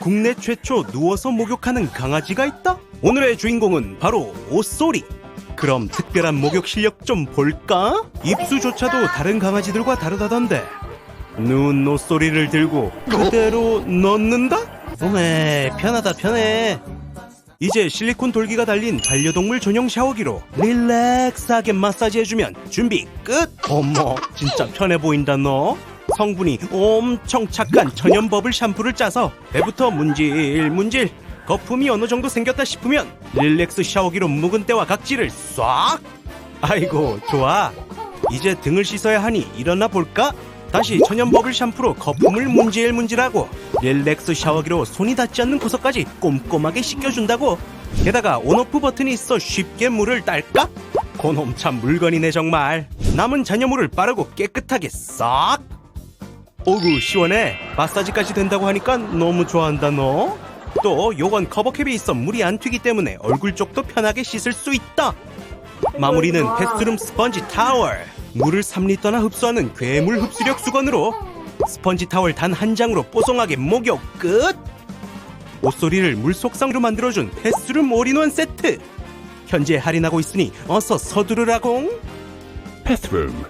국내 최초 누워서 목욕하는 강아지가 있다? 오늘의 주인공은 바로 오쏘리. 그럼 특별한 목욕 실력 좀 볼까? 입수조차도 다른 강아지들과 다르다던데. 눈 오쏘리를 들고 그대로 넣는다? 어메, 편하다, 편해. 이제 실리콘 돌기가 달린 반려동물 전용 샤워기로 릴렉스하게 마사지해주면 준비 끝! 어머, 진짜 편해 보인다, 너. 성분이 엄청 착한 천연 버블 샴푸를 짜서 배부터 문질 문질 거품이 어느 정도 생겼다 싶으면 릴렉스 샤워기로 묵은 때와 각질을 싹 아이고 좋아. 이제 등을 씻어야 하니 일어나 볼까? 다시 천연 버블 샴푸로 거품을 문질 문질하고 릴렉스 샤워기로 손이 닿지 않는 곳까지 꼼꼼하게 씻겨준다고. 게다가 온오프 버튼이 있어 쉽게 물을 딸까? 고놈 참 물건이네 정말. 남은 잔여물을 빠르고 깨끗하게 싹 오구 시원해 마사지까지 된다고 하니까 너무 좋아한다 너. 또 요건 커버캡이 있어 물이 안 튀기 때문에 얼굴 쪽도 편하게 씻을 수 있다. 마무리는 패스트룸 스펀지 타월. 물을 3리터나 흡수하는 괴물 흡수력 수건으로 스펀지 타월 단 한 장으로 뽀송하게 목욕 끝. 옷소리를 물 속상으로 만들어준 패스트룸 올인원 세트. 현재 할인하고 있으니 어서 서두르라공. 패스룸